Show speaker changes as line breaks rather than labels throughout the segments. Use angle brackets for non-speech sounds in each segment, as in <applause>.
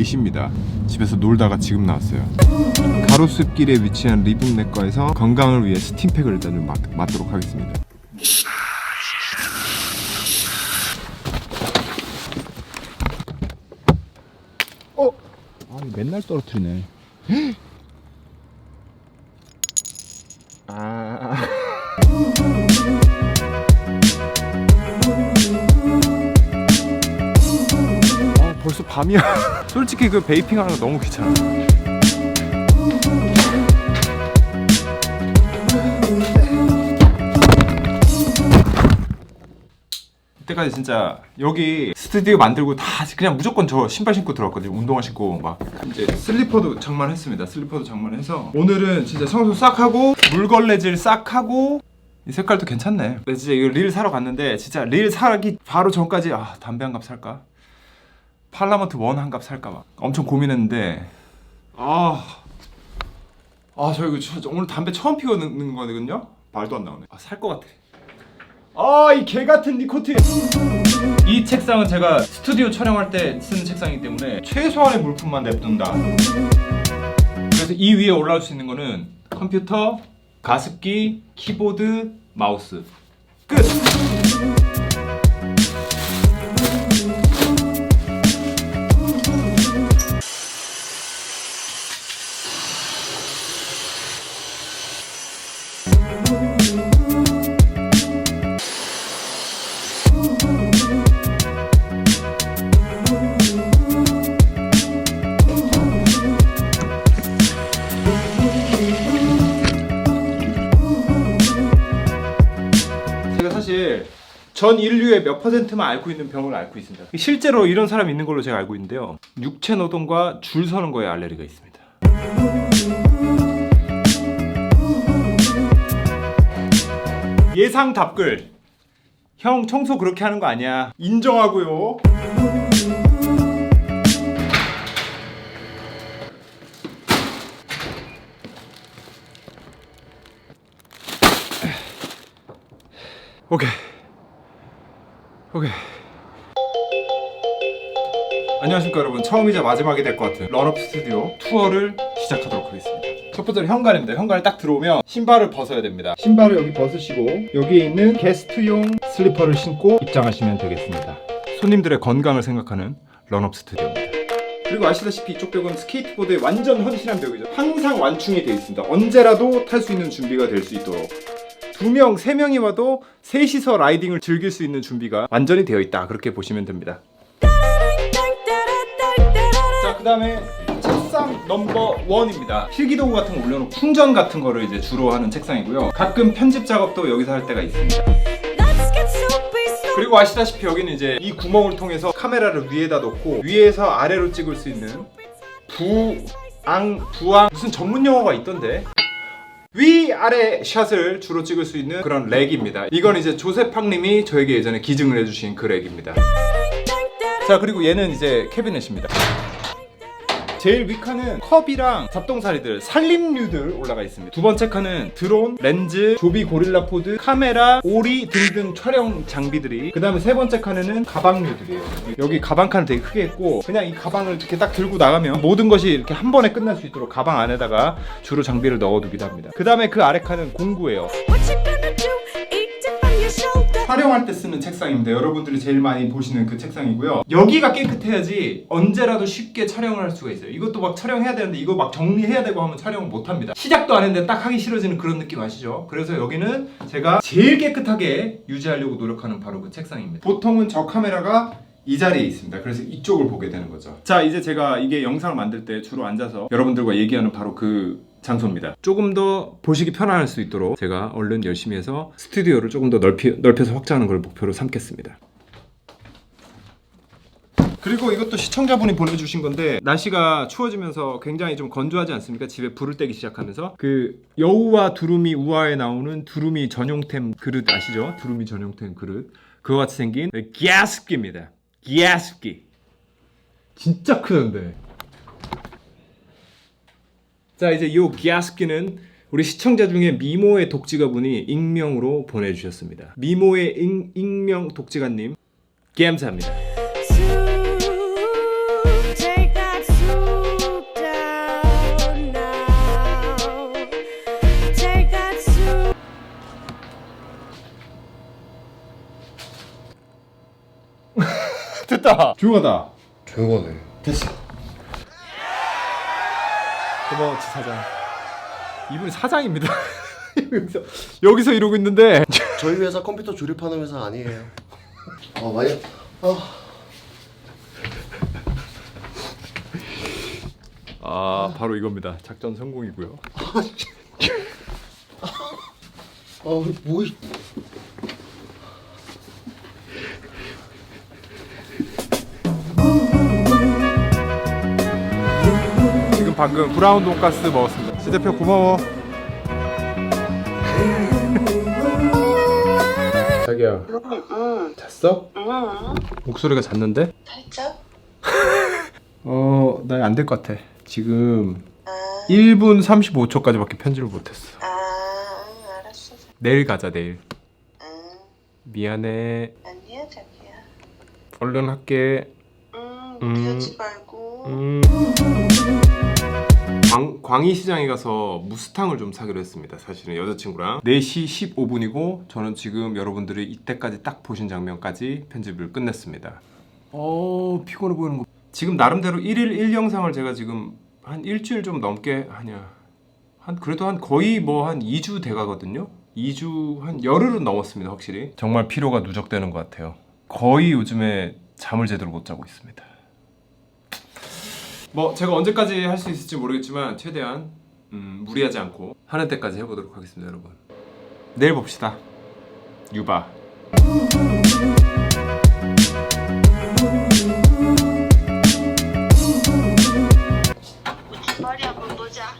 4시입니다. 집에서 놀다가 지금 나왔어요. 가로수길에 위치한 리빙 내과에서 건강을 위해 스팀팩을 일단 좀 맞, 맞도록 하겠습니다. 어?
아니 맨날 떨어뜨리네.
밤이야. <laughs> 솔직히 그 베이핑 하는 거 너무 귀찮아. 이때까지 진짜 여기 스튜디오 만들고 다 그냥 무조건 저 신발 신고 들어왔거든요. 운동화 신고 막 이제 슬리퍼도 장만했습니다. 슬리퍼도 장만해서 오늘은 진짜 청소 싹 하고 물걸레질 싹 하고 이 색깔도 괜찮네. 근데 진짜 이거 릴 사러 갔는데 진짜 릴 사기 바로 전까지 아 담배 한 갑 살까? 팔라먼트 원한갑 살까 막 엄청 고민했는데 아. 아, 저 이거 저, 저 오늘 담배 처음 피우는 거거든요. 말도 안 나오네. 아, 살 것 같아. 아, 이 개 같은 니코틴. 이 책상은 제가 스튜디오 촬영할 때 쓰는 책상이기 때문에 최소한의 물품만 냅둔다. 그래서 이 위에 올라올 수 있는 거는 컴퓨터, 가습기, 키보드, 마우스. 끝. 사실 전 인류의 몇 퍼센트만 앓고 있는 병을 앓고 있습니다. 실제로 이런 사람이 있는 걸로 제가 알고 있는데요. 육체 노동과 줄 서는 거에 알레르기가 있습니다. 예상 답글. 형 청소 그렇게 하는 거 아니야. 인정하고요. 오케이. 오케이. 안녕하십니까 여러분. 처음이자 마지막이 될 것 같은 런업 스튜디오 투어를 시작하도록 하겠습니다. 첫 번째로 현관입니다. 현관에 딱 들어오면 신발을 벗어야 됩니다. 신발을 여기 벗으시고 여기에 있는 게스트용 슬리퍼를 신고 입장하시면 되겠습니다. 손님들의 건강을 생각하는 런업 스튜디오입니다. 그리고 아시다시피 이쪽 벽은 스케이트보드의 완전 헌신한 벽이죠. 항상 완충이 되어 있습니다. 언제라도 탈 수 있는 준비가 될 수 있도록. 두 명, 세 명이 와도 셋이서 라이딩을 즐길 수 있는 준비가 완전히 되어 있다. 그렇게 보시면 됩니다. 자, 그 다음에 책상 넘버 원입니다. 필기도구 같은 거 올려놓고 충전 같은 거를 이제 주로 하는 책상이고요. 가끔 편집 작업도 여기서 할 때가 있습니다. 그리고 아시다시피 여기는 이제 이 구멍을 통해서 카메라를 위에다 놓고 위에서 아래로 찍을 수 있는 부 앙 부앙 무슨 전문 용어가 있던데 위 아래 샷을 주로 찍을 수 있는 그런 렉입니다. 이건 이제 조세팡님이 저에게 예전에 기증을 해주신 그 렉입니다. 자 그리고 얘는 이제 캐비넷입니다. 제일 윗칸은 컵이랑 잡동사리들, 살림류들 올라가 있습니다. 두 번째 칸은 드론, 렌즈, 조비 고릴라 포드, 카메라, 오리 등등 촬영 장비들이. 그 다음에 세 번째 칸에는 가방류들이에요. 여기 가방 칸을 되게 크게 했고 그냥 이 가방을 이렇게 딱 들고 나가면 모든 것이 이렇게 한 번에 끝날 수 있도록 가방 안에다가 주로 장비를 넣어두기도 합니다. 그 다음에 그 아래 칸은 공구예요. 촬영할 때 쓰는 책상입니다. 여러분들이 제일 많이 보시는 그 책상이고요. 여기가 깨끗해야지 언제라도 쉽게 촬영을 할 수가 있어요. 이것도 막 촬영해야 되는데 이거 막 정리해야 되고 하면 촬영을 못 합니다. 시작도 안 했는데 딱 하기 싫어지는 그런 느낌 아시죠? 그래서 여기는 제가 제일 깨끗하게 유지하려고 노력하는 바로 그 책상입니다. 보통은 저 카메라가 이 자리에 있습니다. 그래서 이쪽을 보게 되는 거죠. 자, 이제 제가 이게 영상을 만들 때 주로 앉아서 여러분들과 얘기하는 바로 그 장소입니다. 조금 더 보시기 편안할 수 있도록 제가 얼른 열심히 해서 스튜디오를 조금 더 넓히, 넓혀서 확장하는 걸 목표로 삼겠습니다. 그리고 이것도 시청자분이 보내주신 건데 날씨가 추워지면서 굉장히 좀 건조하지 않습니까? 집에 불을 떼기 시작하면서 그 여우와 두루미 우화에 나오는 두루미 전용템 그릇 아시죠? 두루미 전용템 그릇 그거 같이 생긴 가습기입니다. 가습기 진짜 크던데 자, 이제 요 기아스키는 우리 시청자 중에 미모의 독지가분이 익명으로 보내주셨습니다. 미모의 익, 익명 독지가님, 감사합니다. 됐다. 조용하다.
조용하네.
됐어. 고마워 지 사장. 이분이 사장입니다. <laughs> 여기서 여기서 이러고 있는데
저희 회사 컴퓨터 조립하는 회사 아니에요. 아 많이. 아,
아 바로 이겁니다. 작전 성공이고요.
아 뭐. 이-
방금 브라운 돈가스 먹었습니다. 시 대표 고마워. 자기야 잤어? 목소리가 잤는데?
살짝? <laughs>
어, 나 안 될 것 같아. 지금
아,
1분 35초까지밖에 편집을 못했어.
아, 알았어.
내일 가자 내일.
응,
미안해.
아니야, 자기야.
얼른 할게.
응,
음.
비우지 말고.
음. 광, 광희시장에 가서 무스탕을 좀 사기로 했습니다. 사실은 여자친구랑 4시 15분이고 저는 지금 여러분들이 이때까지 딱 보신 장면까지 편집을 끝냈습니다. 어 피곤해 보이는 거. 지금 나름대로 1일 1영상을 제가 지금 한 일주일 좀 넘게 하냐. 한 그래도 한 거의 뭐 한 2주 돼 가거든요. 2주 한 열흘은 넘었습니다, 확실히. 정말 피로가 누적되는 것 같아요. 거의 요즘에 잠을 제대로 못 자고 있습니다. 뭐 제가 언제까지 할 수 있을지 모르겠지만 최대한 음, 무리하지 않고 하는 때까지 해보도록 하겠습니다, 여러분. 내일 봅시다. 유바.
머리 한번 보자.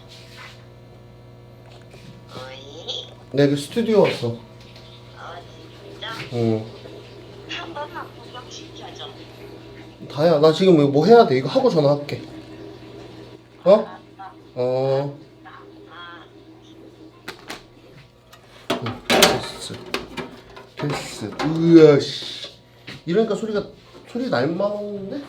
어이?
내가 그 스튜디오 왔어.
어디 진짜?
어.
한 번만 구경시켜줘.
다야, 나 지금 이거 뭐 해야 돼? 이거 하고 전화할게.
어?
어.
아,
됐어. 됐어. 으아 씨. 이러니까 소리가 소리 날만한데?